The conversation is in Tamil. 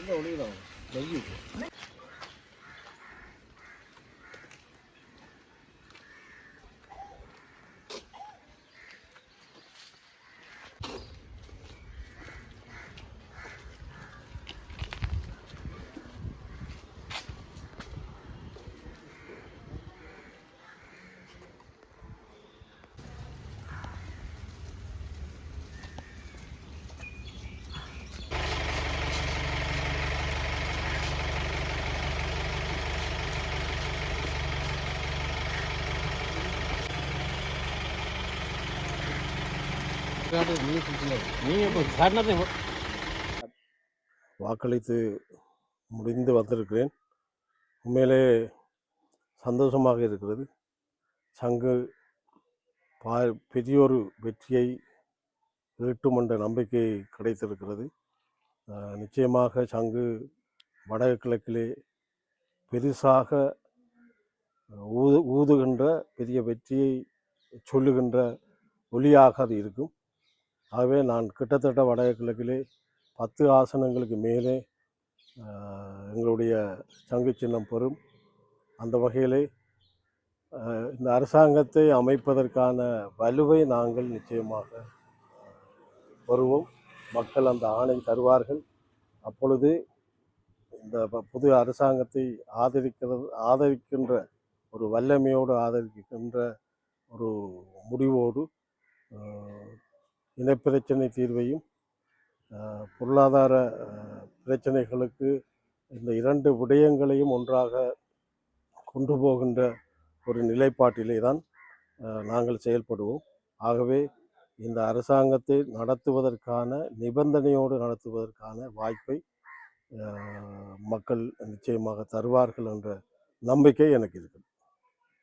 你走你走没意思 வாக்களித்து முடிந்து வந்திருக்கிறேன். உண்மையிலே சந்தோஷமாக இருக்கிறது. சங்கு பா பெரியொரு வெற்றியை ஈட்டும் என்ற நம்பிக்கை கிடைத்திருக்கிறது. நிச்சயமாக சங்கு வடகிழக்கிலே பெருசாக ஊது ஊதுகின்ற பெரிய வெற்றியை சொல்லுகின்ற ஒலியாக அது இருக்கும். ஆகவே நான் கிட்டத்தட்ட வடகிழக்கிலே பத்து ஆசனங்களுக்கு மேலே எங்களுடைய சங்கு சின்னம் பெறும். அந்த வகையிலே இந்த அரசாங்கத்தை அமைப்பதற்கான வலுவை நாங்கள் நிச்சயமாக வருவோம் மக்கள் அந்த ஆணை தருவார்கள். அப்பொழுது இந்த ப- புது அரசாங்கத்தை ஆதரிக்கிறது ஆதரிக்கின்ற ஒரு வல்லமையோடு ஆதரிக்கின்ற ஒரு முடிவோடு இனப்பிரச்சனை தீர்வையும் பொருளாதார பிரச்சனைகளுக்கு இந்த இரண்டு விடயங்களையும் ஒன்றாக கொண்டு போகின்ற ஒரு நிலைப்பாட்டிலே தான் நாங்கள் செயல்படுவோம். ஆகவே இந்த அரசாங்கத்தை நடத்துவதற்கான நிபந்தனையோடு நடத்துவதற்கான வாய்ப்பை மக்கள் நிச்சயமாக தருவார்கள் என்ற நம்பிக்கை எனக்கு இருக்குது.